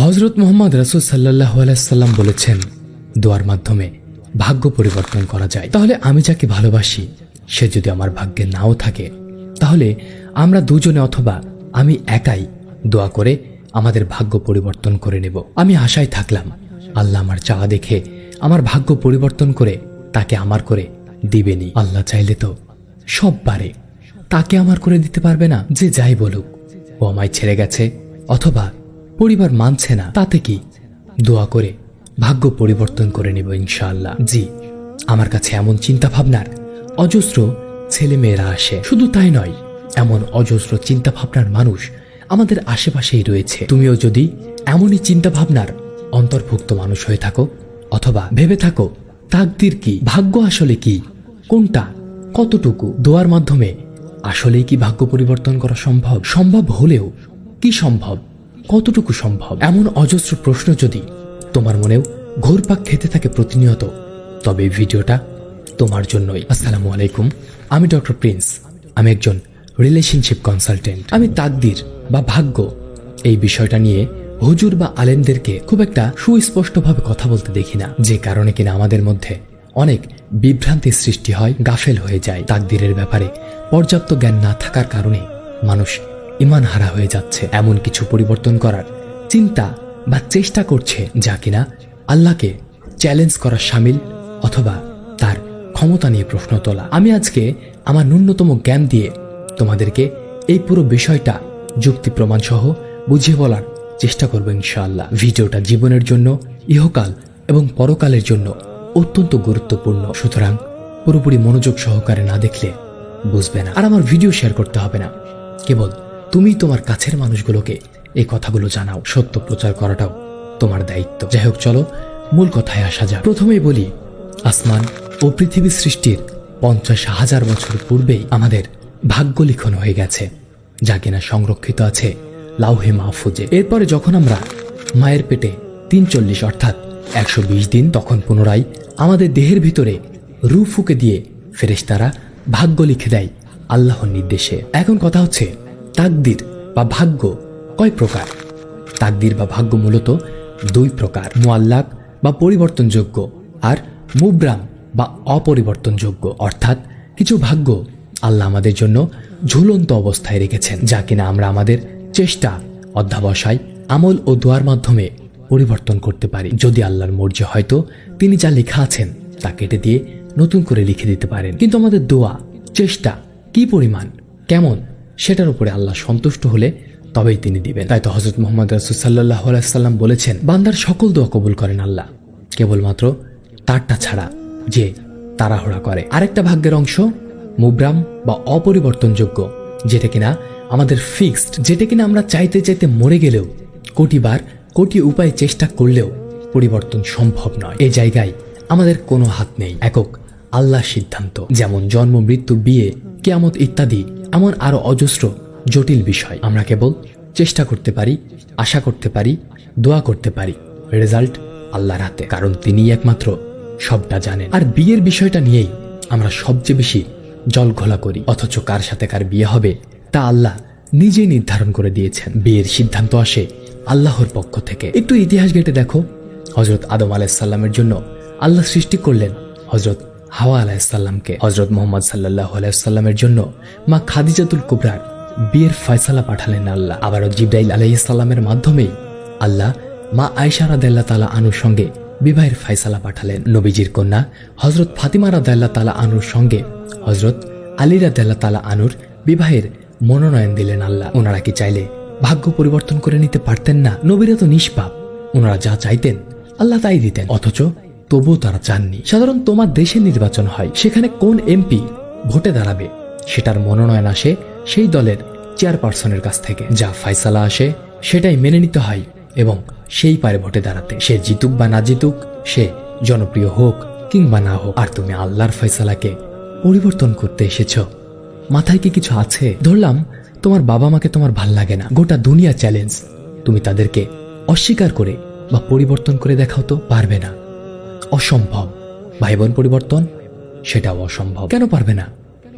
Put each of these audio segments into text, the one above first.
হজরত মোহাম্মদ রাসুল সাল্লাহ আলাইসাল্লাম বলেছেন, দোয়ার মাধ্যমে ভাগ্য পরিবর্তন করা যায়। তাহলে আমি যাকে ভালোবাসি, সে যদি আমার ভাগ্যে নাও থাকে, তাহলে আমরা দুজনে অথবা আমি একাই দোয়া করে আমাদের ভাগ্য পরিবর্তন করে নেব। আমি আশায় থাকলাম, আল্লাহ আমার চাওয়া দেখে আমার ভাগ্য পরিবর্তন করে তাকে আমার করে দিবেনি। আল্লাহ চাইলে তো সব পারে তাকে আমার করে দিতে পারবে না, যে যাই বলুক। ও আমায় ছেড়ে গেছে, অথবা পরিবার মানছে না। তাতে কি? দোয়া করে ভাগ্য পরিবর্তন করে নেব ইনশাআল্লাহ। জি, আমার কাছে এমন চিন্তা ভাবনার অজস্র ছেলে মেয়েরা আসে। শুধু তাই নয়, এমন অজস্র চিন্তা ভাবনার মানুষ আমাদের আশেপাশেই রয়েছে। তুমিও যদি এমনই চিন্তা ভাবনার অন্তর্ভুক্ত মানুষ হয়ে থাকো অথবা ভেবে থাকো, তাকদির কি? ভাগ্য আসলে কি? কোনটা? কতটুকু? দোয়ার মাধ্যমে আসলেই কি ভাগ্য পরিবর্তন করা সম্ভব? সম্ভব হলেও কি সম্ভব? কতটুকু সম্ভব? এমন অজস্র প্রশ্ন যদি তোমার মনেও ঘোরপাক খেতে থাকে প্রতিনিয়ত, তবে ভিডিওটা তোমার জন্যই। আসসালামু আলাইকুম। আমি ডক্টর প্রিন্স। আমি একজন রিলেশনশিপ কনসালটেন্ট। আমি তাকদির বা ভাগ্য এই বিষয়টা নিয়ে হুজুর বা আলেমদেরকে খুব একটা সুস্পষ্টভাবে কথা বলতে দেখি না। যে কারণে কিনা আমাদের মধ্যে অনেক বিভ্রান্তির সৃষ্টি হয়, গাফেল হয়ে যায়। তাকদিরের ব্যাপারে পর্যাপ্ত জ্ঞান না থাকার কারণে মানুষ ইমান হারা হয়ে যাচ্ছে। এমন কিছু পরিবর্তন করার চিন্তা বা চেষ্টা করছে যা কিনা আল্লাহকে চ্যালেঞ্জ করা সামিল অথবা তার ক্ষমতা নিয়ে প্রশ্ন তোলা। আমি আজকে আমার ন্যূনতম জ্ঞান দিয়ে তোমাদেরকে এই পুরো বিষয়টা যুক্তি প্রমাণ সহ বুঝিয়ে বলার চেষ্টা করব ইনশাআল্লাহ। ভিডিওটা জীবনের জন্য, ইহকাল এবং পরকালের জন্য অত্যন্ত গুরুত্বপূর্ণ। সুতরাং পুরোপুরি মনোযোগ সহকারে না দেখলে বুঝবে না। আর আমার ভিডিও শেয়ার করতে হবে না। কেবল তুমি তোমার কাছের মানুষগুলোকে এই কথাগুলো জানাও, সত্য প্রচার করাটাও তোমার দায়িত্ব। যাই হোক, চলো মূল কথায় আসা যাক। প্রথমেই বলি, আসমান ও পৃথিবী সৃষ্টির পঞ্চাশ হাজার বছর পূর্বেই আমাদের ভাগ্য লিখন হয়ে গেছে, যা কিনা সংরক্ষিত আছে লাউহে মাহফুজে। এরপরে যখন আমরা মায়ের পেটে তিন চল্লিশ অর্থাৎ একশো বিশ দিন, তখন পুনরায় আমাদের দেহের ভিতরে রু ফুকে দিয়ে ফেরেশতারা ভাগ্য লিখে দেয় আল্লাহর নির্দেশে। এখন কথা হচ্ছে তাকদির বা ভাগ্য কয় প্রকার? তাকদির বা ভাগ্য মূলত দুই প্রকার মোয়াল্লাক বা পরিবর্তনযোগ্য আর মুব্রাম বা অপরিবর্তনযোগ্য। অর্থাৎ কিছু ভাগ্য আল্লাহ আমাদের জন্য ঝুলন্ত অবস্থায় রেখেছেন, যা কিনা আমরা আমাদের চেষ্টা, অধ্যাবসায়, আমল ও দোয়ার মাধ্যমে পরিবর্তন করতে পারি। যদি আল্লাহর মর্জি হয়তো তিনি যা লেখা আছেন তা কেটে দিয়ে নতুন করে লিখে দিতে পারেন। কিন্তু আমাদের দোয়া, চেষ্টা কি পরিমাণ? কেমন? সেটার উপরে আল্লাহ সন্তুষ্ট হলে তবেই তিনি দিবেন। তাই তো হজরত মোহাম্মদ রাসুল সাল্লাহ আলাইসাল্লাম বলেছেন, বান্দার সকল দোয়া কবুল করেন আল্লাহ, কেবলমাত্র তারটা ছাড়া যে তাড়াহুড়া করে। আরেকটা ভাগ্যের অংশ মুব্রাম বা অপরিবর্তনযোগ্য, যেটা কিনা আমাদের ফিক্সড, যেটা কিনা আমরা চাইতে চাইতে মরে গেলেও, কোটিবার কোটি উপায় চেষ্টা করলেও পরিবর্তন সম্ভব নয়। এ জায়গায় আমাদের কোনো হাত নেই। একক আল্লাহ সিদ্ধান্ত, যেমন জন্ম, মৃত্যু, বিয়ে, কেয়ামত ইত্যাদি এমন আরও অজস্র, জটিল বিষয়। আমরা কেবল চেষ্টা করতে পারি, আশা করতে পারি, দোয়া করতে পারি। রেজাল্ট আল্লাহর হাতে। কারণ তিনিই একমাত্র সবটা জানেন। আর বিয়ের বিষয়টা নিয়েই আমরা সবচেয়ে বেশি জল ঘোলা করি। অথচ কার সাথে কার বিয়ে হবে, তা আল্লাহ নিজেই নির্ধারণ করে দিয়েছেন। বিয়ের সিদ্ধান্ত আসে আল্লাহর পক্ষ থেকে। একটু ইতিহাস ঘেটে দেখো। হজরত আদম আলাইসাল্লামের জন্য আল্লাহ সৃষ্টি করলেন হজরত হাওয়া আলাইসাল্লামকে হজরত মোহাম্মদ সাল্লাহ আলাইসাল্লামের জন্য মা খাদিজাতুল কুবরার বিয়ের ফয়সালা পাঠালেন আল্লাহ। আবারও জিব্রাইল আলাইসাল্লামের মাধ্যমেই আল্লাহ মা আয়সা রাদাল্লাহ তালা আনুর সঙ্গে বিবাহের ফয়সালা পাঠালেন। নবীজির কন্যা হজরত ফাতিমা রাদাল্লাহ তালা আনুর সঙ্গে হজরত আলী রাদাল্লাহ তালা আনুর বিবাহের মনোনয়ন দিলেন আল্লাহ। ওনারা কি চাইলে ভাগ্য পরিবর্তন করে নিতে পারতেন না? নবীরা তো নিষ্পাপ। ওনারা যা চাইতেন আল্লাহ তাই দিতেন। অথচ তবুও তারা চাননি। সাধারণ তোমার দেশে নির্বাচন হয়, সেখানে কোন এমপি ভোটে দাঁড়াবে, সেটার মনোনয়ন আসে সেই দলের চেয়ারপারসনের কাছ থেকে। যা ফাইসালা আসে, সেটাই মেনে নিতে হয় এবং সেই পারে ভোটে দাঁড়াতে। সে জিতুক বা না জিতুক, সে জনপ্রিয় হোক কিংবা না হোক। আর তুমি আল্লাহর ফয়সালাকে পরিবর্তন করতে এসেছ। মাথায় কি কিছু আছে? ধরলাম, তোমার বাবা মাকে তোমার ভালো লাগে না। গোটা দুনিয়া চ্যালেঞ্জ, তুমি তাদেরকে অস্বীকার করে বা পরিবর্তন করে দেখাও তো পারবে না। অসম্ভব। ভাই বোন পরিবর্তন, সেটাও অসম্ভব। কেন পারবে না?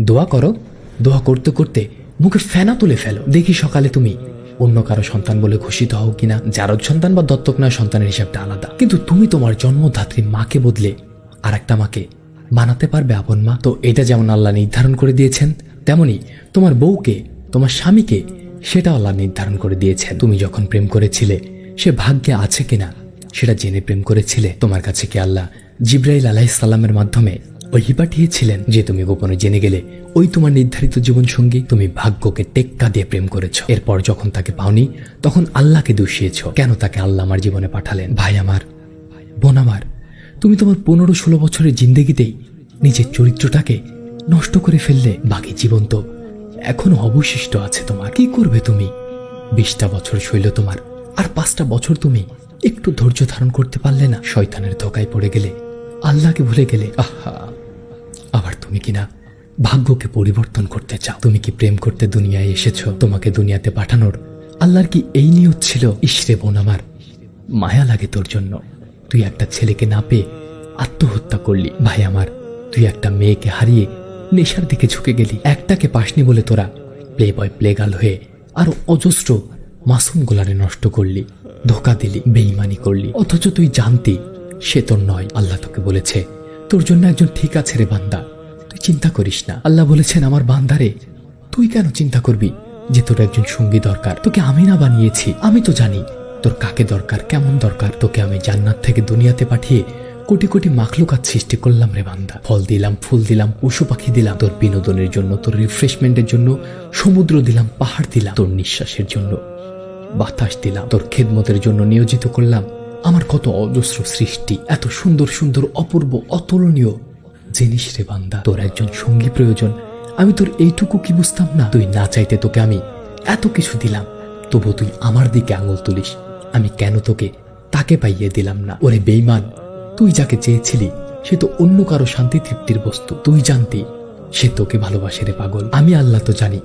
দোয়া করো, দোয়া করতে করতে মুখে ফেনা তুলে ফেলো। দেখি সকালে তুমি অন্য কারও সন্তান বলে ঘোষিত হও কিনা যারদ সন্তান বা দত্তক নয়, সন্তানের হিসাবটা আলাদা। কিন্তু তুমি তোমার জন্মধাত্রী মাকে বদলে আর একটা মাকে বানাতে পারবে আপন মা। তো এটা যেমন আল্লাহ নির্ধারণ করে দিয়েছেন, তেমনি তোমার বউকে, তোমার স্বামীকে সেটা আল্লাহ নির্ধারণ করে দিয়েছেন। তুমি যখন প্রেম করেছিলে, সে ভাগ্যে আছে কিনা সেটা জেনে প্রেম করেছিলে? তোমার কাছে কি আল্লাহ জিব্রাইল আলাইসাল্লামের মাধ্যমে ওই পাঠিয়েছিলেন যে তুমি গোপনে জেনে গেলে ওই তোমার নির্ধারিত জীবন সঙ্গী তুমি ভাগ্যকে টেক্কা দিয়ে প্রেম করেছ? এরপর যখন তাকে পাওনি, তখন আল্লাহকে দোষিয়েছ। কেন তাকে আল্লাহ আমার জীবনে পাঠালেন? ভাই আমার, বোন আমার, তুমি তোমার পনেরো ষোলো বছরের জিন্দেগিতেই নিজের চরিত্রটাকে নষ্ট করে ফেললে, বাকি জীবন তো এখনও অবশিষ্ট আছে তোমার। কি করবে তুমি? বিশটা বছর শৈল তোমার, আর পাঁচটা বছর তুমি একটু ধৈর্য ধারণ করতে পারলে না শয়তানের ধোকায় পড়ে গেলে, আল্লাহকে ভুলে গেলে। আহা, আবার তুমি কিনা ভাগ্যকে পরিবর্তন করতে চাও। তুমি কি প্রেম করতে দুনিয়ায় এসেছ? তোমাকে দুনিয়াতে পাঠানোর আল্লাহর কি এই নিয়ত ছিল? ইসরে বোন আমার, মায়া লাগে তোর জন্য। তুই একটা ছেলেকে না পেয়ে আত্মহত্যা করলি। ভাই আমার, তুই একটা মেয়েকে হারিয়ে নেশার দিকে ঝুঁকে গেলি। একটাকে পাসনি বলে তোরা প্লে বয় প্লে প্লেগাল হয়ে আরও অজস্র মাসুম গোলারে নষ্ট করলি। ধোকা দিলি বেইমানি করলি। অথচ তুই জানতি, সে তোর নয়। আল্লাহ তোকে বলেছে, তোর জন্য একজন ঠিক আছে রে বান্দা। তুই চিন্তা করিস না। আল্লাহ বলেছেন, আমার বান্দারে তুই কেন চিন্তা করবি যে তোর একজন সঙ্গী দরকার? তোকে আমি না বানিয়েছি। আমি তো জানি তোর কাকে দরকার, কেমন দরকার। তোকে আমি জান্নাত থেকে দুনিয়াতে পাঠিয়ে কোটি কোটি মাখলুকাত সৃষ্টি করলাম রে বান্দা। ফল দিলাম, ফুল দিলাম, পশু পাখি দিলাম। তোর বিনোদনের জন্য, তোর রিফ্রেশমেন্টের জন্য সমুদ্র দিলাম, পাহাড় দিলাম। তোর নিঃশ্বাসের জন্য বাতাস দিলাম। তোর খেদমতের জন্য নিয়োজিত করলাম। আমার কত অজস্র সৃষ্টি, এত সুন্দর সুন্দর অপূর্ব, অতুলনীয়। জিনিস রে বান্দা, তোর একজন সঙ্গী প্রয়োজন। আমি তোর এইটুকু কি বুঝতাম না? তুই না চাইতে তোকে আমি এত কিছু দিলাম। তবু তুই আমার দিকে আঙুল তুলিস। আমি কেন তোকে তাকে পাইয়ে দিলাম না? ওরে বেইমান তুই যাকে চেয়েছিলি, সে তো অন্য কারও শান্তি তৃপ্তির বস্তু। তুই জানতি, সে তোকে ভালোবাসে রে পাগল। আমি আল্লাহ তো জানি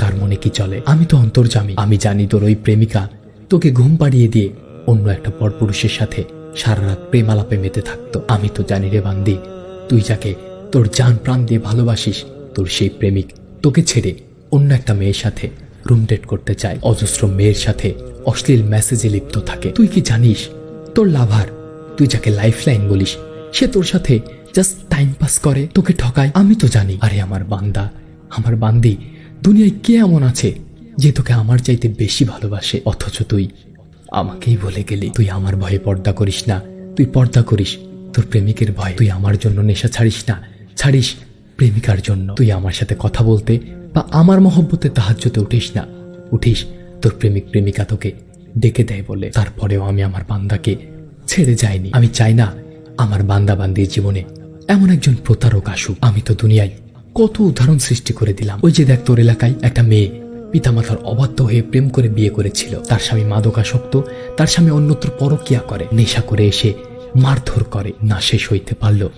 কার মনে কি চলে? আমি তো অন্তর্জামি। আমি জানি তোর ওই প্রেমিকা তোকে ঘুম পাড়িয়ে দিয়ে অন্য একটা পরপুরুষের সাথে সারা রাত প্রেম আলাপে মেতে থাকতো। আমি তো জানি রে বান্দি, তুই যাকে তোর জান প্রাণ দিয়ে ভালোবাসিস, তোর সেই প্রেমিক তোকে ছেড়ে অন্য একটা মেয়ের সাথে রুম ডেট করতে চায়। অজস্র মেয়ের সাথে অশ্লীল মেসেজে লিপ্ত থাকে। তুই কি জানিস, তোর লাভার, তুই যাকে লাইফ লাইন বলিস, সে তোর সাথে জাস্ট টাইম পাস করে, তোকে ঠকায়? আমি তো জানি। আরে আমার বান্দা, আমার বান্দি দুনিয়ায় কে এমন আছে যে তোকে আমার চাইতে বেশি ভালোবাসে? অথচ তুই আমাকেই বলে গেলি, তুই আমার ভয়ে পর্দা করিস না। তুই পর্দা করিস তোর প্রেমিকের ভয়। তুই আমার জন্য নেশা ছাড়িস না। ছাড়িস প্রেমিকার জন্য। তুই আমার সাথে কথা বলতে বা আমার মহব্বতে তাহাজ্যতে উঠিস না। উঠিস তোর প্রেমিক প্রেমিকা তোকে ডেকে দেয় বলে। তারপরেও আমি আমার বান্দাকে ছেড়ে যাইনি। আমি চাই না আমার বান্দা বান্দির জীবনে এমন একজন প্রতারক আসুক। আমি তো দুনিয়ায় কত উদাহরণ সৃষ্টি করে দিলাম। ওই যে দেখ তোর এলাকায় একটা মেয়ে, পিতামাতার অবাধ্য হয়ে প্রেম করে বিয়ে করেছিল। তার স্বামী মাদকাসক্ত, তার স্বামী অন্যত্র পরকিয়া করে, নেশা করে এসে মারধর করে, না শেষ হইতে পারল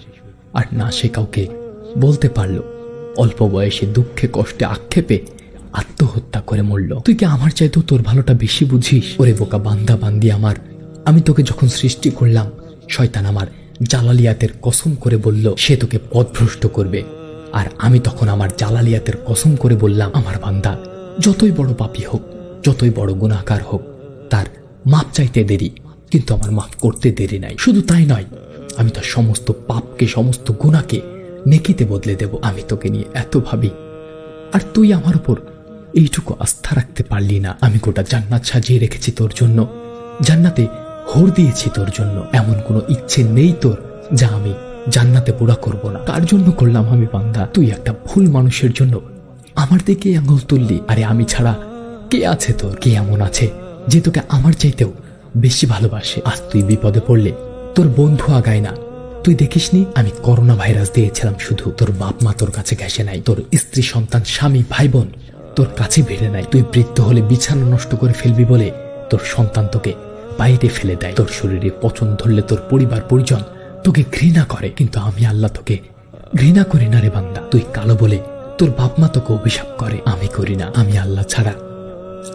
আর না সে কাউকে বলতে পারল। অল্প বয়সে দুঃখে কষ্টে আক্ষেপে আত্মহত্যা করে মরল। তুই কি আমার চাইতেও তোর ভালোটা বেশি বুঝিস? ওরে বোকা বান্দা বান্দি আমার। আমি তোকে যখন সৃষ্টি করলাম, শয়তান আমার জালালিয়াতের কসম করে বলল, সে তোকে পথভ্রষ্ট করবে। আর আমি তখন আমার জালালিয়াতের কসম করে বললাম, আমার বান্দা, যতই বড় পাপী হোক, যতই বড় গুণাকার হোক, তার মাপ চাইতে দেরি, কিন্তু আমার মাফ করতে দেরি নাই। শুধু তাই নয়, আমি তার সমস্ত পাপকে, সমস্ত গুণাকে নেকিতে বদলে দেব। আমি তোকে নিয়ে এত ভাবি, আর তুই আমার উপর এইটুকু আস্থা রাখতে পারলি না। আমি গোটা জান্নাত সাজিয়ে রেখেছি তোর জন্য, জান্নাতে হোর দিয়েছি তোর জন্য। এমন কোনো ইচ্ছে নেই তোর, যা আমি জান্নাতে পুরা করব না। তার জন্য করলাম আমি বান্দা। তুই একটা ভুল মানুষের জন্য আমার দিকে আঙুল তুললি। আরে আমি ছাড়া কে আছে তোর? কে এমন আছে যে তোকে আমার চাইতেও বেশি ভালোবাসে? আজ তুই বিপদে পড়লে তোর বন্ধু আগায় না। তুই দেখিসনি আমি করোনা ভাইরাস দিয়েছিলাম শুধু। তোর বাপ মা তোর কাছে ঘেসে নাই। তোর স্ত্রী, সন্তান, স্বামী ভাই বোন তোর কাছে ভিড়ে নাই। তুই বৃদ্ধ হলে বিছানা নষ্ট করে ফেলবি বলে তোর সন্তান তোকে বাইরে ফেলে দেয়। তোর শরীরে পচন ধরলে তোর পরিবার, পরিজন তোকে ঘৃণা করে, কিন্তু আমি আল্লাহ তোকে ঘৃণা করি না রে বান্দা। তুই কালো বলে তোর বাপ মা তোকে অভিশাপ করে, আমি করি না। আমি আল্লাহ ছাড়া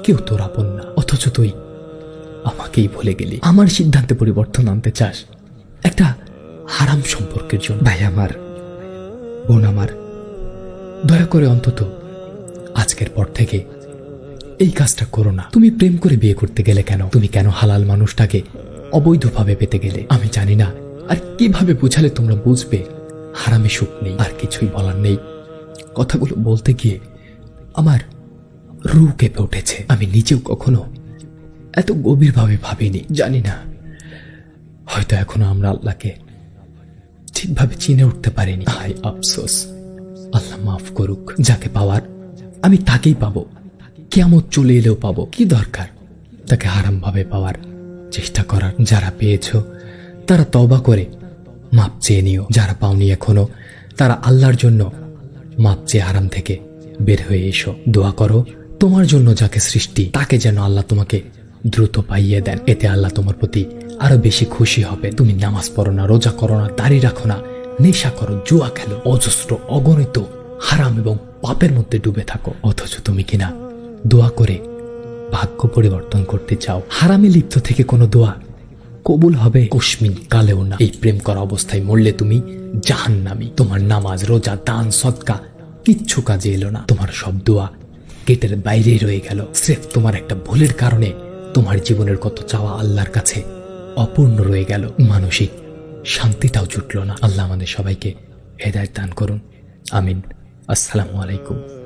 কেউ তোর আপন না। অথচ তুই আমাকেই ভুলে গেলি। আমার সিদ্ধান্তে পরিবর্তন আনতে চাস একটা হারাম সম্পর্কের জন্য। ভাই আমার, বোন আমার, দয়া করে অন্তত আজকের পর থেকে এই কাজটা করো না। তুমি প্রেম করে বিয়ে করতে গেলে কেন? তুমি কেন হালাল মানুষটাকে অবৈধভাবে পেতে গেলে? আমি জানি না আর কীভাবে বুঝালে তোমরা বুঝবে? হারামে সুখ নেই, আর কিছুই বলার নেই। কথাগুলো বলতে গিয়ে আমার রু কেঁপে উঠেছে। আমি নিজেও কখনো এত গভীরভাবে ভাবিনি, জানি না। হয়তো এখনও আমরা আল্লাহকে ঠিকভাবে চিনে উঠতে পারিনি। হাই আফসোস, আল্লাহ মাফ করুক, যাকে পাওয়ার আমি তাকেই পাবো। কেমন চলে এলেও পাবো, কি দরকার? তাকে হারাম ভাবে পাওয়ার চেষ্টা করার যারা পেয়েছ তারা তবা করে। মাপ চেয়ে নিও। যারা পাওনি এখনও, তারা আল্লাহর জন্য মাপ চেয়ে আরাম থেকে বের হয়ে এসো। দোয়া করো, তোমার জন্য যাকে সৃষ্টি, তাকে যেন আল্লাহ তোমাকে দ্রুত পাইয়ে দেন। এতে আল্লাহ তোমার প্রতি আরও বেশি খুশি হবে। তুমি নামাজ পড়ো না, রোজা করো না, দাড়ি রাখো না, নেশা করো, জুয়া খেলো, অজস্র, অগণিত, হারাম এবং পাপের মধ্যে ডুবে থাকো। অথচ তুমি কিনা দোয়া করে ভাগ্য পরিবর্তন করতে চাও। হারামে লিপ্ত থেকে কোনো দোয়া কবুল হবে। কুসমিন কালেও না। এই প্রেম করা অবস্থায় মরলে তুমি জাহান্নামি। তোমার নামাজ, রোজা, দান সৎকা কিচ্ছু কাজে এলো না। তোমার সব দোয়া গেটের বাইরেই রয়ে গেল। স্রেফ তোমার একটা ভুলের কারণে তোমার জীবনের কত চাওয়া আল্লাহর কাছে অপূর্ণ রয়ে গেল। মানসিক শান্তিটাও জুটল না। আল্লাহ আমাদের সবাইকে হেদায়ত দান করুন। আমিন। আসসালামু আলাইকুম।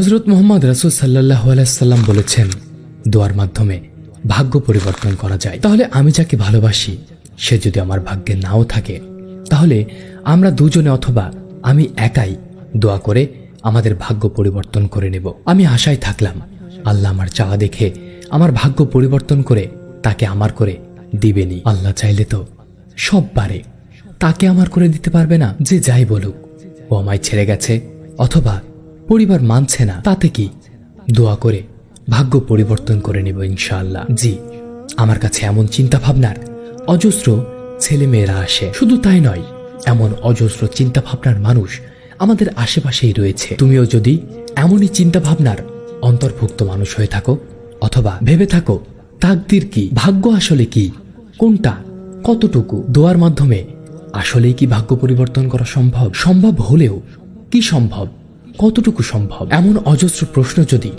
হজরত মোহাম্মদ রাসুল সাল্লাহ আলাইসাল্লাম বলেছেন, দোয়ার মাধ্যমে ভাগ্য পরিবর্তন করা যায়। তাহলে আমি যাকে ভালোবাসি, সে যদি আমার ভাগ্যে নাও থাকে, তাহলে আমরা দুজনে অথবা আমি একাই দোয়া করে আমাদের ভাগ্য পরিবর্তন করে নেব। আমি আশায় থাকলাম, আল্লাহ আমার চাওয়া দেখে আমার ভাগ্য পরিবর্তন করে তাকে আমার করে দিবেনি। আল্লাহ চাইলে তো সব পারে তাকে আমার করে দিতে পারবে না, যে যাই বলুক। ও আমায় ছেড়ে গেছে, অথবা পরিবার মানছে না। তাতে কি? দোয়া করে ভাগ্য পরিবর্তন করে নেব ইনশাআল্লাহ। জি, আমার কাছে এমন চিন্তা ভাবনার অজস্র ছেলে মেয়েরা আসে। শুধু তাই নয়, এমন অজস্র চিন্তা ভাবনার মানুষ আমাদের আশেপাশেই রয়েছে। তুমিও যদি এমনই চিন্তা ভাবনার অন্তর্ভুক্ত মানুষ হয়ে থাকো অথবা ভেবে থাকো, তাকদির কি? ভাগ্য আসলে কি? কোনটা? কতটুকু? দোয়ার মাধ্যমে আসলেই কি ভাগ্য পরিবর্তন করা সম্ভব? সম্ভব হলেও কি সম্ভব? কতটুকু সম্ভব? এমন অজস্র প্রশ্ন যদি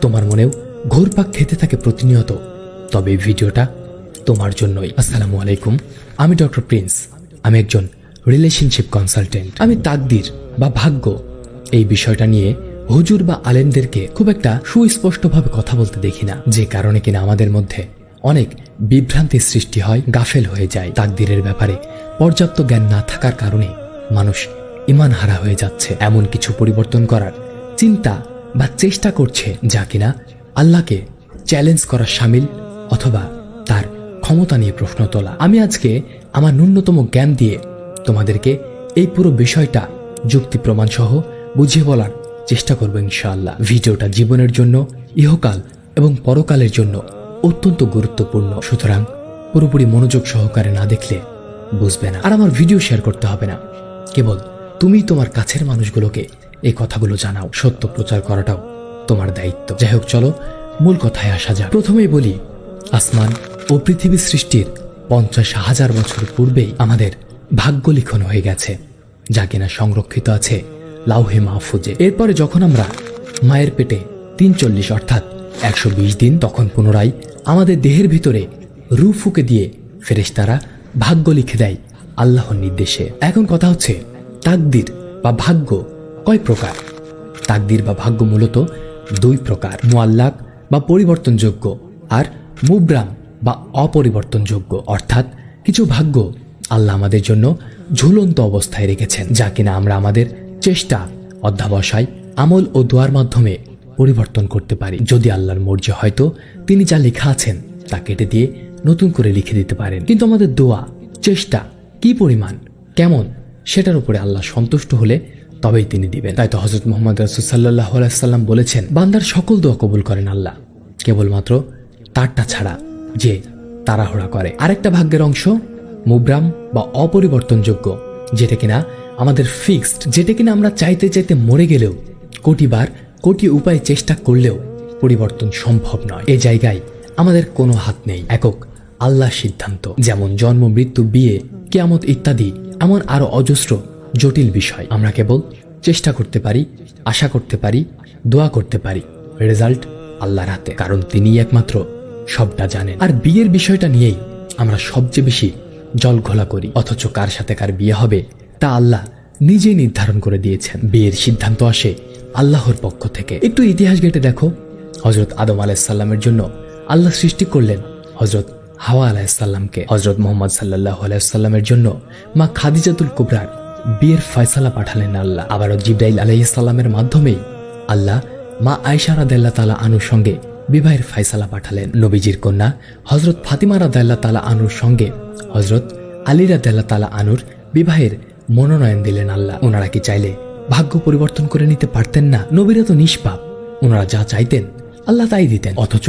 তোমার মনেও ঘোরপাক খেতে থাকে প্রতিনিয়ত, তবে ভিডিওটা তোমার জন্যই। আসসালামু আলাইকুম। আমি ডক্টর প্রিন্স। আমি একজন রিলেশনশিপ কনসালটেন্ট। আমি তাকদির বা ভাগ্য এই বিষয়টা নিয়ে হুজুর বা আলেমদেরকে খুব একটা সুস্পষ্টভাবে কথা বলতে দেখি না। যে কারণে কিনা আমাদের মধ্যে অনেক বিভ্রান্তির সৃষ্টি হয়, গাফেল হয়ে যায়। তাকদিরের ব্যাপারে পর্যাপ্ত জ্ঞান না থাকার কারণে মানুষ ইমান হারা হয়ে যাচ্ছে, এমন কিছু পরিবর্তন করার চিন্তা বা চেষ্টা করছে যা কিনা আল্লাহকে চ্যালেঞ্জ করা সামিল অথবা তার ক্ষমতা নিয়ে প্রশ্ন তোলা। আমি আজকে আমার ন্যূনতম জ্ঞান দিয়ে তোমাদেরকে এই পুরো বিষয়টা, যুক্তি প্রমাণ সহ বুঝিয়ে বলার চেষ্টা করব ইনশাআল্লাহ। ভিডিওটা জীবনের জন্য, ইহকাল এবং পরকালের জন্য অত্যন্ত গুরুত্বপূর্ণ। সুতরাং পুরোপুরি মনোযোগ সহকারে না দেখলে বুঝবে না। আর আমার ভিডিও শেয়ার করতে হবে না। কেবল তুমি তোমার কাছের মানুষগুলোকে এই কথাগুলো জানাও, সত্য প্রচার করাটাও তোমার দায়িত্ব। যাই হোক, চলো, মূল কথায় আসা যাক। প্রথমেই বলি, আসমান ও পৃথিবী সৃষ্টির পঞ্চাশ হাজার বছর পূর্বেই আমাদের ভাগ্য লিখন হয়ে গেছে, যা কিনা সংরক্ষিত আছে লাউহে মাহফুজে। এরপরে যখন আমরা মায়ের পেটে তিন চল্লিশ অর্থাৎ একশো বিশ দিন, তখন পুনরায় আমাদের দেহের ভিতরে রু ফুকে দিয়ে ফেরেশতারা ভাগ্য লিখে দেয় আল্লাহর নির্দেশে। এখন কথা হচ্ছে তাকদির বা ভাগ্য কয় প্রকার? তাকদির বা ভাগ্য মূলত দুই প্রকার, মুআল্লাক বা পরিবর্তনযোগ্য আর মুব্রাম বা অপরিবর্তনযোগ্য। অর্থাৎ কিছু ভাগ্য আল্লাহ আমাদের জন্য ঝুলন্ত অবস্থায় রেখেছেন, যা কিনা আমরা আমাদের চেষ্টা, অধ্যাবসায়, আমল ও দোয়ার মাধ্যমে পরিবর্তন করতে পারি। যদি আল্লাহর মর্জি হয়তো তিনি যা লেখা আছেন তা কেটে দিয়ে নতুন করে লিখে দিতে পারেন। কিন্তু আমাদের দোয়া, চেষ্টা কি পরিমাণ, কেমন সেটার উপরে আল্লাহ সন্তুষ্ট হলে তবেই তিনি দিবেন। তাই তো হজরত মোহাম্মদ রাসুসাল্লাহ সাল্লাম বলেছেন, বান্দার সকল দোয়া কবুল করেন আল্লাহ। কেবলমাত্র তারটা ছাড়া যে তাড়াহুড়া করে। আরেকটা ভাগ্যের অংশ মুব্রাম বা অপরিবর্তনযোগ্য, যেটা কিনা আমাদের ফিক্সড, যেটা কিনা আমরা চাইতে চাইতে মরে গেলেও, কোটিবার কোটি উপায়ে চেষ্টা করলেও পরিবর্তন সম্ভব নয়। এ জায়গায় আমাদের কোনো হাত নেই। একক আল্লাহ সিদ্ধান্ত, যেমন জন্ম, মৃত্যু, বিয়ে, কেয়ামত ইত্যাদি এমন আরও অজস্র, জটিল বিষয়। আমরা কেবল চেষ্টা করতে পারি, আশা করতে পারি, দোয়া করতে পারি। রেজাল্ট আল্লাহর হাতে। কারণ তিনিই একমাত্র সবটা জানেন। আর বিয়ের বিষয়টা নিয়েই আমরা সবচেয়ে বেশি জল ঘোলা করি। অথচ কার সাথে কার বিয়ে হবে, তা আল্লাহ নিজেই নির্ধারণ করে দিয়েছেন। বিয়ের সিদ্ধান্ত আসে আল্লাহর পক্ষ থেকে। একটু ইতিহাস ঘেটে দেখো। হজরত আদম আলাইসাল্লামের জন্য আল্লাহ সৃষ্টি করলেন হজরত হাওয়া আলাইসাল্লামকে হজরত মোহাম্মদ সাল্লাহ আলাইসাল্লামের জন্য মা খাদিজাতুল কুবরার বিয়ের ফয়সালা পাঠালেন আল্লাহ। আবারও জিব্রাইল আলাইসাল্লামের মাধ্যমেই আল্লাহ মা আয়সা রাদাল্লাহ তালা আনুর সঙ্গে বিবাহের ফয়সালা পাঠালেন। নবীজির কন্যা হজরত ফাতিমা রাদাল্লাহ তালা আনুর সঙ্গে হজরত আলী রাদাল্লাহ তালা আনুর বিবাহের মনোনয়ন দিলেন আল্লাহ। ওনারা কি চাইলে ভাগ্য পরিবর্তন করে নিতে পারতেন না? নবীরা তো নিষ্পাপ। ওনারা যা চাইতেন আল্লাহ তাই দিতেন। অথচ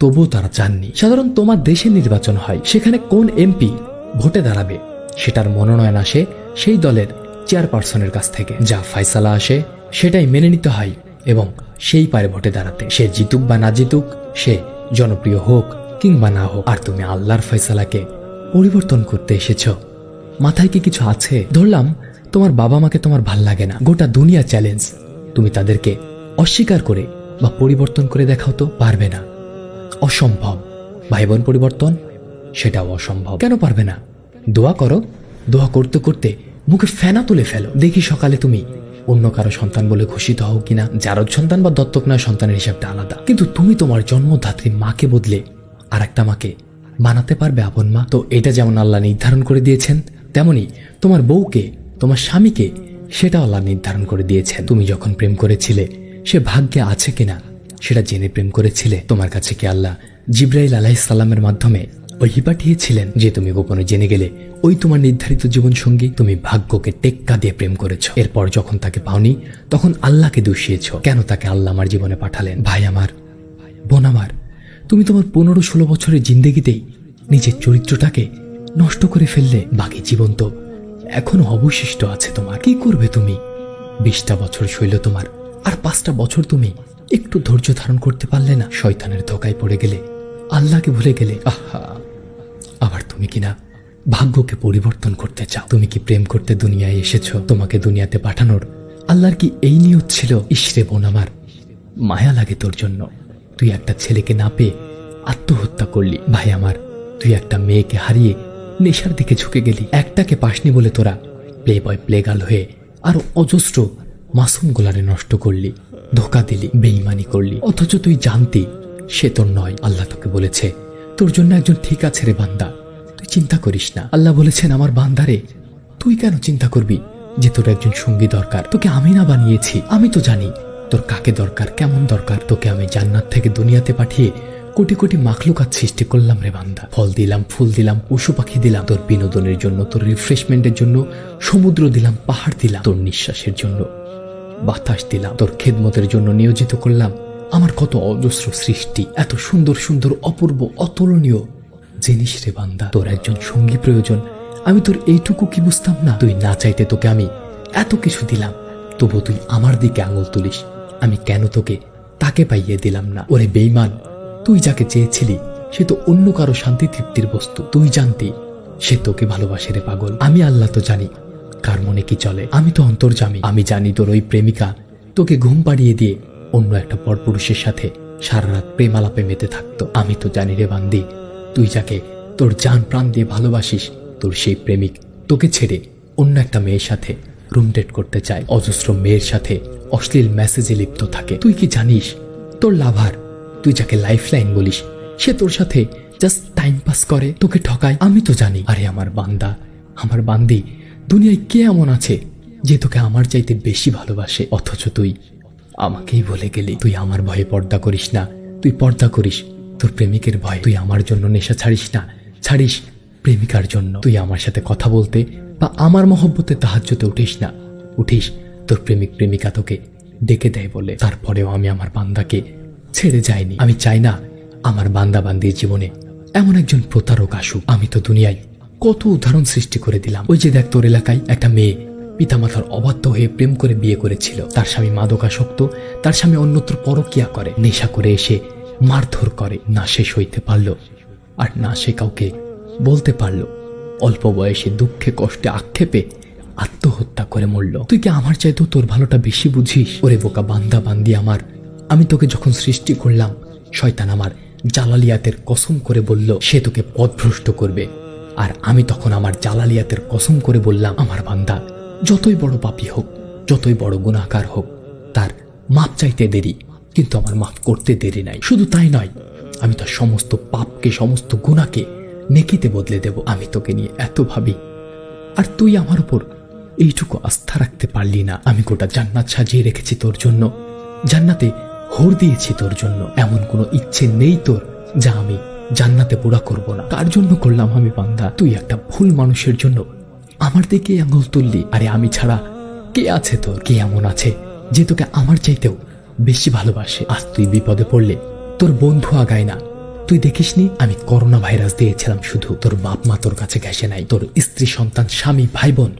তবুও তারা চাননি। সাধারণ তোমার দেশে নির্বাচন হয়, সেখানে কোন এমপি ভোটে দাঁড়াবে, সেটার মনোনয়ন আসে সেই দলের চেয়ারপারসনের কাছ থেকে। যা ফাইসালা আসে, সেটাই মেনে নিতে হয় এবং সেই পারে ভোটে দাঁড়াতে। সে জিতুক বা না জিতুক, সে জনপ্রিয় হোক কিংবা না হোক। আর তুমি আল্লাহর ফয়সালাকে পরিবর্তন করতে এসেছ। মাথায় কি কিছু আছে? ধরলাম, তোমার বাবা মাকে তোমার ভালো লাগে না। গোটা দুনিয়া চ্যালেঞ্জ। তুমি তাদেরকে অস্বীকার করে বা পরিবর্তন করে দেখাও তো পারবে না। অসম্ভব। ভাই বোন পরিবর্তন, সেটাও অসম্ভব। কেন পারবে না? দোয়া করো, দোয়া করতে করতে মুখে ফেনা তুলে ফেলো। দেখি সকালে তুমি অন্য কারও সন্তান বলে ঘোষিত হও কিনা যারদ সন্তান বা দত্তক নয়, সন্তানের হিসাবটা আলাদা। কিন্তু তুমি তোমার জন্মধাত্রী মাকে বদলে আর একটা মাকে বানাতে পারবে আপন মা। তো এটা যেমন আল্লাহ নির্ধারণ করে দিয়েছেন, তেমনি তোমার বউকে, তোমার স্বামীকে সেটা আল্লাহ নির্ধারণ করে দিয়েছেন। তুমি যখন প্রেম করেছিলে, সে ভাগ্যে আছে কিনা সেটা জেনে প্রেম করেছিলে? তোমার কাছে কি আল্লাহ জিব্রাইল আলাইসাল্লামের মাধ্যমে ওহি পাঠিয়েছিলেন যে তুমি গোপনে জেনে গেলে ওই তোমার নির্ধারিত জীবন সঙ্গী তুমি ভাগ্যকে টেক্কা দিয়ে প্রেম করেছ। এরপর যখন তাকে পাওনি, তখন আল্লাহকে দোষিয়েছ। কেন তাকে আল্লাহ আমার জীবনে পাঠালেন? ভাই আমার, বোন আমার, তুমি তোমার পনেরো ষোলো বছরের জিন্দেগিতেই নিজের চরিত্রটাকে নষ্ট করে ফেললে, বাকি জীবন তো এখনও অবশিষ্ট আছে তোমার। কি করবে তুমি? বিশটা বছর শৈল তোমার, আর পাঁচটা বছর তুমি একটু ধৈর্য ধারণ করতে পারলে না শয়তানের ধোকায় পড়ে গেলে, আল্লাহকে ভুলে গেলে। আহা! আবার তুমি কিনা ভাগ্যকে পরিবর্তন করতে চাও। তুমি কি প্রেম করতে দুনিয়ায় এসেছ? তোমাকে দুনিয়াতে পাঠানোর আল্লাহর কি এই নিয়ত ছিল? ইসরে বোন আমার, মায়া লাগে তোর জন্য। তুই একটা ছেলেকে না পেয়ে আত্মহত্যা করলি। ভাই আমার, তুই একটা মেয়েকে হারিয়ে নেশার দিকে ঝুঁকে গেলি। একটাকে পাসনি বলে তোরা প্লে বয় প্লে প্লেগাল হয়ে আরও অজস্র মাসুম গোলারে নষ্ট করলি। ধোকা দিলি বেইমানি করলি। অথচ তুই জানতি, সে তোর নয়। আল্লাহ তোকে বলেছে, তোর জন্য একজন ঠিক আছে রে বান্দা। তুই চিন্তা করিস না। আল্লাহ বলেছেন, আমার বান্দারে তুই কেন চিন্তা করবি যে তোর একজন সঙ্গী দরকার? তোকে আমি না বানিয়েছি। আমি তো জানি তোর কাকে দরকার, কেমন দরকার। তোকে আমি জান্নাত থেকে দুনিয়াতে পাঠিয়ে কোটি কোটি মাখলুকাত সৃষ্টি করলাম রে বান্দা। ফল দিলাম, ফুল দিলাম, পশু পাখি দিলাম। তোর বিনোদনের জন্য, তোর রিফ্রেশমেন্টের জন্য, সমুদ্র দিলাম, পাহাড় দিলাম। তোর নিঃশ্বাসের জন্য বাতাস দিলাম। তোর খেদমতের জন্য নিয়োজিত করলাম। আমার কত অজস্র সৃষ্টি, এত সুন্দর সুন্দর অপূর্ব, অতুলনীয়। জিনিস রে বান্দা, তোর একজন সঙ্গী প্রয়োজন। আমি তোর এইটুকু কি বুঝতাম না? তুই না চাইতে তোকে আমি এত কিছু দিলাম। তবু তুই আমার দিকে আঙুল তুলিস। আমি কেন তোকে তাকে পাইয়ে দিলাম না? ওরে বেইমান তুই যাকে চেয়েছিলি, সে তো অন্য কারও শান্তি তৃপ্তির বস্তু। তুই জানতি, সে তোকে ভালোবাসে রে পাগল। আমি আল্লাহ তো জানি কার মনে কি চলে? আমি তো অন্তর্জামি। আমি জানি তোর ওই প্রেমিকা তোকে ঘুম পাড়িয়ে দিয়ে অন্য একটা পরপুরুষের সাথে সারা রাত প্রেম আলাপে মেতে থাকতো। আমি তো জানি রে বান্দি, তুই যাকে তোর জান প্রাণ দিয়ে ভালোবাসিস, তোর সেই প্রেমিক তোকে ছেড়ে অন্য একটা মেয়ের সাথে রুম ডেট করতে চায়। অজস্র মেয়ের সাথে অশ্লীল মেসেজে লিপ্ত থাকে। তুই কি জানিস, তোর লাভার, তুই যাকে লাইফ লাইন বলিস, সে তোর সাথে জাস্ট টাইম পাস করে, তোকে ঠকায়? আমি তো জানি। আরে আমার বান্দা, আমার বান্দি দুনিয়ায় কে এমন আছে যে তোকে আমার চাইতে বেশি ভালোবাসে? অথচ তুই আমাকেই বলে গেলি, তুই আমার ভয়ে পর্দা করিস না। তুই পর্দা করিস, তোর প্রেমিকের ভয়। তুই আমার জন্য নেশা ছাড়িস না। ছাড়িস প্রেমিকার জন্য। তুই আমার সাথে কথা বলতে বা আমার মহব্বতে তাহাজ্যতে উঠিস না। উঠিস, তোর প্রেমিক প্রেমিকা তোকে ডেকে দেয় বলে। তারপরেও আমি আমার বান্দাকে ছেড়ে যাইনি। আমি চাই না আমার বান্দা বান্দির জীবনে এমন একজন প্রতারক আসুক। আমি তো দুনিয়ায় কত উদাহরণ সৃষ্টি করে দিলাম। ওই যে দেখ তোর এলাকায় একটা মেয়ে, পিতামাতার অবাধ্য হয়ে প্রেম করে বিয়ে করেছিল। তার স্বামী মাদকাসক্ত, তার স্বামী অন্যত্র পরকিয়া করে। নেশা করে এসে মারধর করে। না সে সইতে পারল, আর না সে কাউকে বলতে পারল। অল্প বয়সে দুঃখে কষ্টে আক্ষেপে আত্মহত্যা করে মরল। তুই কি আমার চাইতেও তোর ভালোটা বেশি বুঝিস? ওরে বোকা বান্দা বান্দি আমার। আমি তোকে যখন সৃষ্টি করলাম, শয়তান আমার জালালিয়াতের কসম করে বলল, সে তোকে পথভ্রষ্ট করবে। আর আমি তখন আমার জালালিয়াতের কসম করে বললাম, আমার বান্দা, যতই বড় পাপী হোক, যতই বড় গুণাকার হোক, তার মাপ চাইতে দেরি, কিন্তু আমার মাফ করতে দেরি নাই। শুধু তাই নয়, আমি তার সমস্ত পাপকে, সমস্ত গুণাকে নেকিতে বদলে দেব। আমি তোকে নিয়ে এত ভাবি, আর তুই আমার উপর এইটুকু আস্থা রাখতে পারলি না। আমি গোটা জান্নাত সাজিয়ে রেখেছি তোর জন্য, জান্নাতে হোর দিয়েছি তোর জন্য। এমন কোনো ইচ্ছে নেই তোর, যা আমি জান্নাতে পুরা করব না। তার জন্য করলাম আমি বান্দা? তুই একটা ভুল মানুষের জন্য। আমার দিকে আঙুল তুললি। আরে আমি ছাড়া কে আছে তোর? কে এমন আছে যে তোকে আমার চাইতেও বেশি ভালোবাসে? আজ তুই বিপদে পড়লে তোর বন্ধু আগায় না। তুই দেখিসনি আমি করোনা ভাইরাস দিয়েছিলাম শুধু। তোর বাপ মা তোর কাছে ঘেসে নাই। তোর স্ত্রী, সন্তান, স্বামী ভাই বোন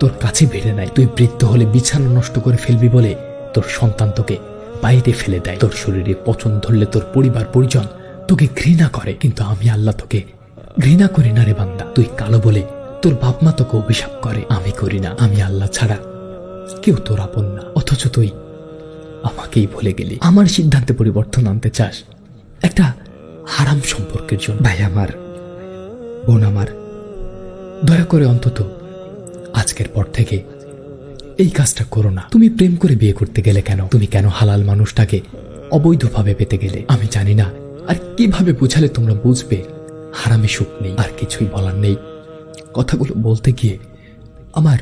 তোর কাছে ভিড়ে নাই। তুই বৃদ্ধ হলে বিছানা নষ্ট করে ফেলবি বলে তোর সন্তান তোকে বাইরে ফেলে দেয়। তোর শরীরে পচন ধরলে তোর পরিবার, পরিজন তোকে ঘৃণা করে, কিন্তু আমি আল্লাহ তোকে ঘৃণা করি না রে বান্দা। তুই কালো বলে তোর বাপ মা তোকে অভিশাপ করে, আমি করি না। আমি আল্লাহ ছাড়া কেউ তোর আপন না। অথচ তুই আমাকেই ভুলে গেলি। আমার সিদ্ধান্তে পরিবর্তন আনতে চাস একটা হারাম সম্পর্কের জন্য। ভাই আমার, বোন আমার, দয়া করে অন্তত আজকের পর থেকে এই কাজটা করো না। তুমি প্রেম করে বিয়ে করতে গেলে কেন? তুমি কেন হালাল মানুষটাকে অবৈধভাবে পেতে গেলে? আমি জানি না আর কীভাবে বোঝালে তোমরা বুঝবে? হারামে সুখ নেই, আর কিছুই বলার নেই। কথাগুলো বলতে গিয়ে আমার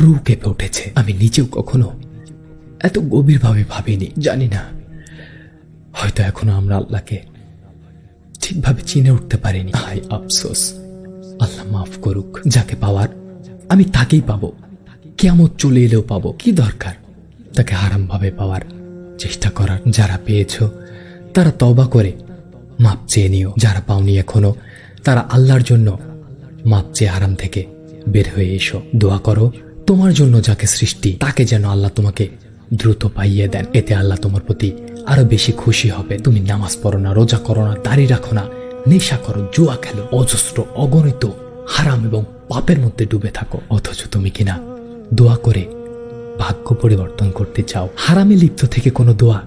রু কেঁপে উঠেছে। আমি নিজেও কখনো এত গভীরভাবে ভাবিনি, জানি না। হয়তো এখনও আমরা আল্লাহকে ঠিকভাবে চিনে উঠতে পারিনি। হাই আফসোস, আল্লাহ মাফ করুক, যাকে পাওয়ার আমি তাকেই পাবো। কেমন চলে এলেও পাবো, কি দরকার? তাকে হারামভাবে পাওয়ার চেষ্টা করার যারা পেয়েছ তারা তবা করে। মাপ চেয়ে নিও। যারা পাওনি এখনও, তারা আল্লাহর জন্য মাপ চেয়ে আরাম থেকে বের হয়ে এসো। দোয়া করো, তোমার জন্য যাকে সৃষ্টি, তাকে যেন আল্লাহ তোমাকে দ্রুত পাইয়ে দেন। এতে আল্লাহ তোমার প্রতি আরও বেশি খুশি হবে। তুমি নামাজ পড়ো না, রোজা করো না, দাড়ি রাখো না, নেশা করো, জুয়া খেলো, অজস্র, অগণিত, হারাম এবং পাপের মধ্যে ডুবে থাকো। অথচ তুমি কিনা দোয়া করে ভাগ্য পরিবর্তন করতে চাও। হারামে লিপ্ত থেকে কোনো দোয়া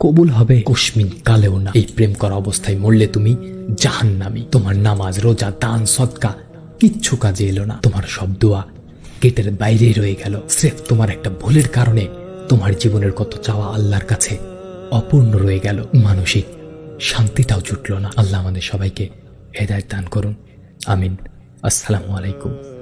কবুল হবে। কুসমিন কালেও না। এই প্রেম করা অবস্থায় মরলে তুমি জাহান্নামি। তোমার নামাজ, রোজা, দান সৎকা কিচ্ছু কাজে এলো না। তোমার সব দোয়া গেটের বাইরেই রয়ে গেল। স্রেফ তোমার একটা ভুলের কারণে তোমার জীবনের কত চাওয়া আল্লাহর কাছে অপূর্ণ রয়ে গেল। মানসিক শান্তিটাও জুটল না। আল্লাহ আমাদের সবাইকে হেদায়ত দান করুন। আমিন। আসসালামু আলাইকুম।